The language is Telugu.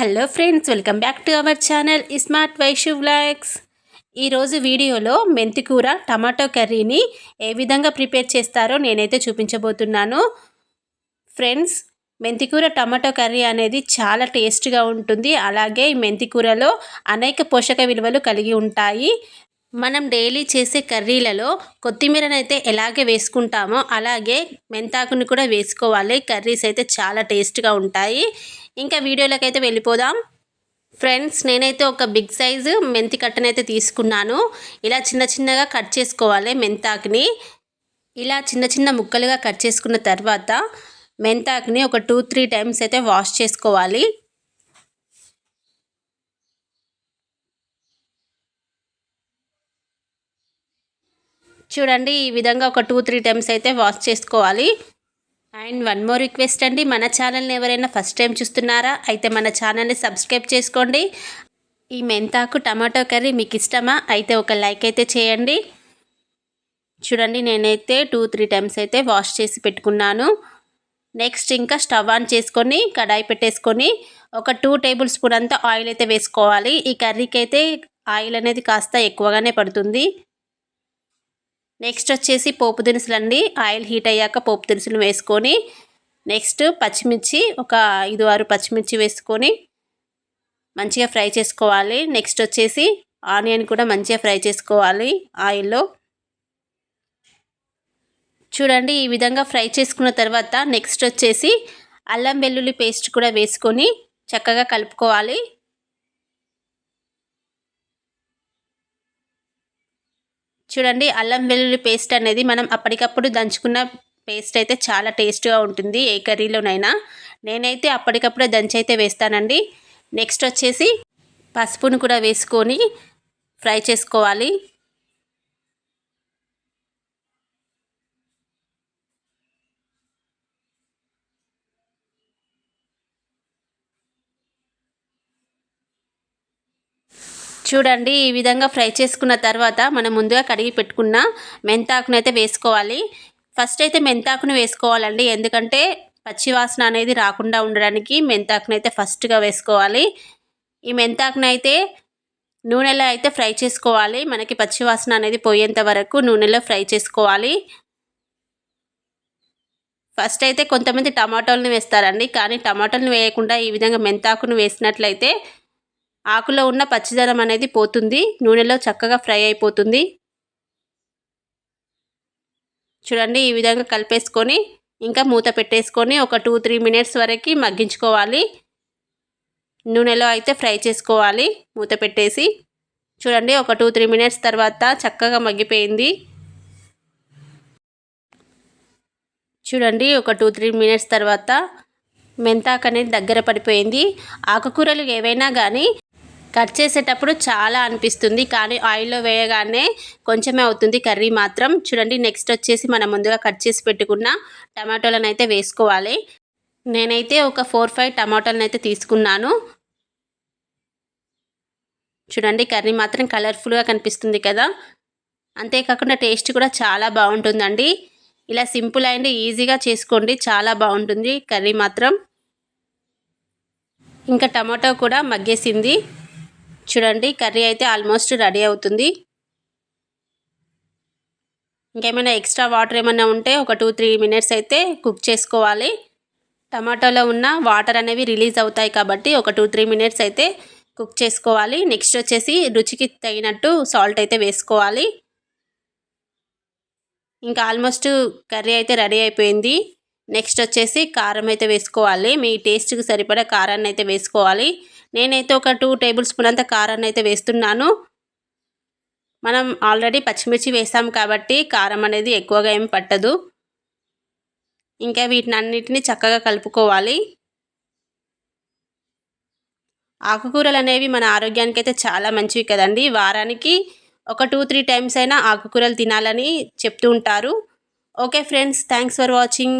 Hello friends welcome back to our channel smart Vaishu vlogs ఈరోజు వీడియోలో మెంతికూర టమాటో కర్రీని ఏ విధంగా ప్రిపేర్ చేస్తారో నేనైతే చూపించబోతున్నాను. ఫ్రెండ్స్ మెంతికూర టమాటో కర్రీ అనేది చాలా టేస్ట్గా ఉంటుంది. అలాగే ఈ మెంతికూరలో అనేక పోషక విలువలు కలిగి ఉంటాయి. మనం డైలీ చేసే కర్రీలలో కొత్తిమీరనైతే ఎలాగే వేసుకుంటామో అలాగే మెంతాకుని కూడా వేసుకోవాలి. కర్రీస్ అయితే చాలా టేస్ట్గా ఉంటాయి. ఇంకా వీడియోలోకి అయితే వెళ్ళిపోదాం. ఫ్రెండ్స్ నేనైతే ఒక బిగ్ సైజు మెంతి కట్టనైతే తీసుకున్నాను. ఇలా చిన్న చిన్నగా కట్ చేసుకోవాలి మెంతాకుని. ఇలా చిన్న చిన్న ముక్కలుగా కట్ చేసుకున్న తర్వాత మెంతాకుని ఒక టూ త్రీ టైమ్స్ అయితే వాష్ చేసుకోవాలి. చూడండి ఈ విధంగా ఒక టూ త్రీ టైమ్స్ అయితే వాష్ చేసుకోవాలి. అండ్ వన్ మోర్ రిక్వెస్ట్ అండి మన ఛానల్ని ఎవరైనా ఫస్ట్ టైం చూస్తున్నారా అయితే మన ఛానల్ని సబ్స్క్రైబ్ చేసుకోండి. ఈ మెంతాకు టమాటో కర్రీ మీకు ఇష్టమా అయితే ఒక లైక్ అయితే చేయండి. చూడండి నేనైతే టూ త్రీ టైమ్స్ అయితే వాష్ చేసి పెట్టుకున్నాను. నెక్స్ట్ ఇంకా స్టవ్ ఆన్ చేసుకొని కడాయి పెట్టేసుకొని ఒక టూ టేబుల్ స్పూన్ అంతా ఆయిల్ అయితే వేసుకోవాలి. ఈ కర్రీకి అయితే ఆయిల్ అనేది కాస్త ఎక్కువగానే పడుతుంది. నెక్స్ట్ వచ్చేసి పోపు దినుసులు అండి ఆయిల్ హీట్ అయ్యాక పోపు దినుసులు వేసుకొని నెక్స్ట్ పచ్చిమిర్చి ఒక ఐదు ఆరు పచ్చిమిర్చి వేసుకొని మంచిగా ఫ్రై చేసుకోవాలి. నెక్స్ట్ వచ్చేసి ఆనియన్ కూడా మంచిగా ఫ్రై చేసుకోవాలి ఆయిల్లో. చూడండి ఈ విధంగా ఫ్రై చేసుకున్న తర్వాత నెక్స్ట్ వచ్చేసి అల్లం వెల్లుల్లి పేస్ట్ కూడా వేసుకొని చక్కగా కలుపుకోవాలి. చూడండి అల్లం వెల్లుల్లి పేస్ట్ అనేది మనం అప్పటికప్పుడు దంచుకున్న పేస్ట్ అయితే చాలా టేస్ట్గా ఉంటుంది ఏ కర్రీలోనైనా. నేనైతే అప్పటికప్పుడే దంచి అయితే వేస్తానండి. నెక్స్ట్ వచ్చేసి పసుపును కూడా వేసుకొని ఫ్రై చేసుకోవాలి. చూడండి ఈ విధంగా ఫ్రై చేసుకున్న తర్వాత మనం ముందుగా కడిగి పెట్టుకున్న మెంతాకును అయితే వేసుకోవాలి. ఫస్ట్ అయితే మెంతాకును వేసుకోవాలండి. ఎందుకంటే పచ్చివాసన అనేది రాకుండా ఉండడానికి మెంతాకును అయితే ఫస్ట్గా వేసుకోవాలి. ఈ మెంతాకును అయితే నూనెలో అయితే ఫ్రై చేసుకోవాలి. మనకి పచ్చివాసన అనేది పోయేంత వరకు నూనెలో ఫ్రై చేసుకోవాలి. ఫస్ట్ అయితే కొంతమంది టమాటోలను వేస్తారండి. కానీ టమాటోలను వేయకుండా ఈ విధంగా మెంతాకును వేసినట్లయితే ఆకులో ఉన్న పచ్చిదనం అనేది పోతుంది. నూనెలో చక్కగా ఫ్రై అయిపోతుంది. చూడండి ఈ విధంగా కలిపేసుకొని ఇంకా మూత పెట్టేసుకొని ఒక టూ త్రీ మినిట్స్ వరకు మగ్గించుకోవాలి. నూనెలో అయితే ఫ్రై చేసుకోవాలి మూత పెట్టేసి. చూడండి ఒక టూ త్రీ మినిట్స్ తర్వాత చక్కగా మగ్గిపోయింది. చూడండి ఒక టూ త్రీ మినిట్స్ తర్వాత మెంతాకు అనేది దగ్గర పడిపోయింది. ఆకుకూరలు ఏవైనా కానీ కట్ చేసేటప్పుడు చాలా అనిపిస్తుంది కానీ ఆయిల్లో వేయగానే కొంచెమే అవుతుంది కర్రీ మాత్రం. చూడండి నెక్స్ట్ వచ్చేసి మనం ముందుగా కట్ చేసి పెట్టుకున్న టమాటోలను అయితే వేసుకోవాలి. నేనైతే ఒక ఫోర్ ఫైవ్ టమాటోలను అయితే తీసుకున్నాను. చూడండి కర్రీ మాత్రం కలర్ఫుల్గా కనిపిస్తుంది కదా. అంతేకాకుండా టేస్ట్ కూడా చాలా బాగుంటుందండి. ఇలా సింపుల్ అండ్ ఈజీగా చేసుకోండి చాలా బాగుంటుంది కర్రీ మాత్రం. ఇంకా టమాటో కూడా మగ్గేసింది. చూడండి కర్రీ అయితే ఆల్మోస్ట్ రెడీ అవుతుంది. ఇంకేమైనా ఎక్స్ట్రా వాటర్ ఏమైనా ఉంటే ఒక టూ త్రీ మినిట్స్ అయితే కుక్ చేసుకోవాలి. టమాటోలో ఉన్న వాటర్ అనేవి రిలీజ్ అవుతాయి కాబట్టి ఒక టూ త్రీ మినిట్స్ అయితే కుక్ చేసుకోవాలి. నెక్స్ట్ వచ్చేసి రుచికి తగినట్టు సాల్ట్ అయితే వేసుకోవాలి. ఇంకా ఆల్మోస్ట్ కర్రీ అయితే రెడీ అయిపోయింది. నెక్స్ట్ వచ్చేసి కారం అయితే వేసుకోవాలి. మీ టేస్ట్కి సరిపడా కారాన్ని అయితే వేసుకోవాలి. నేనైతే ఒక టూ టేబుల్ స్పూన్ అంత కారాన్ని అయితే వేస్తున్నాను. మనం ఆల్రెడీ పచ్చిమిర్చి వేసాం కాబట్టి కారం అనేది ఎక్కువగా ఏం పట్టదు. ఇంకా వీటిని అన్నిటిని చక్కగా కలుపుకోవాలి. ఆకుకూరలు అనేవి మన ఆరోగ్యానికి అయితే చాలా మంచివి కదండి. వారానికి ఒక టూ త్రీ టైమ్స్ అయినా ఆకుకూరలు తినాలని చెప్తూ ఉంటారు. Okay friends thanks for watching